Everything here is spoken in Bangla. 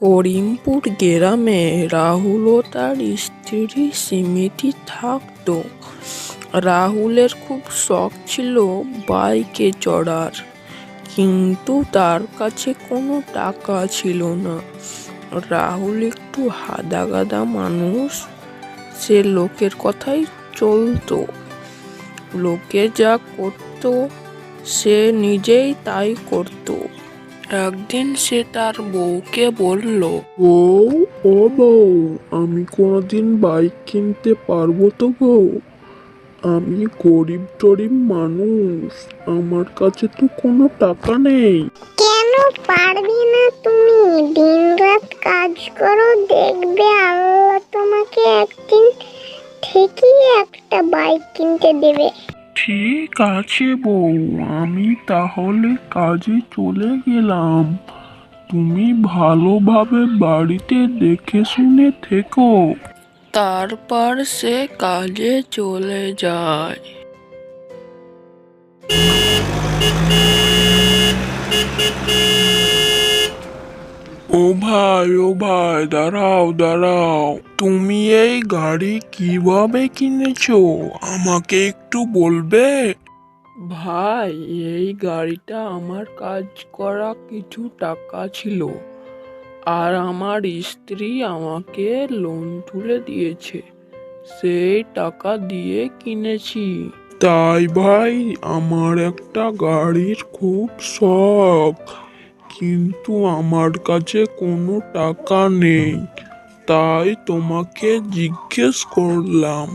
করিমপুর গ্রামে রাহুল ও তার স্ত্রী সিমিতি থাকত। রাহুলের খুব শখ ছিল বাইকে চড়ার, কিন্তু তার কাছে কোনো টাকা ছিল না। রাহুল একটু হাদাগাদা মানুষ, সে লোকের কথাই চলতো। লোকে যা করতো, সে নিজেই তাই করতো। একদিন সে তার বউকে বলল বউ ও বউ আমি কোনোদিন বাইক কিনতে পারব তো বউ? আমি গরিব টরিব মানুষ আমার কাছে তো কোনো টাকা নেই। কেন পারবি না তুমি? দিনরাত কাজ করো দেখবে আল্লাহ তোমাকে একদিন ঠিকই একটা বাইক কিনতে দেবে। ঠিক আছে বউ, আমি তাহলে কাজে চলে গেলাম। তুমি ভালোভাবে বাড়িতে দেখে শুনে থেকো। তারপর সে কাজে চলে যায়। ও ভাই ও ভাই দাঁড়াও দাঁড়াও। তুমি এই গাড়ি কীভাবে কিনেছো? আমাকে একটু বলবে? ভাই এই গাড়িটা আমার কাজ করা কিছু টাকা ছিল। আর আমার স্ত্রী আমাকে লোন তুলে দিয়েছে। সেই টাকা দিয়ে কিনেছি। তাই ভাই আমার একটা গাড়ির খুব শখ। কিন্তু আমার কাছে কোনো টাকা নেই তাই তোমাকে জিজ্ঞেস করলাম।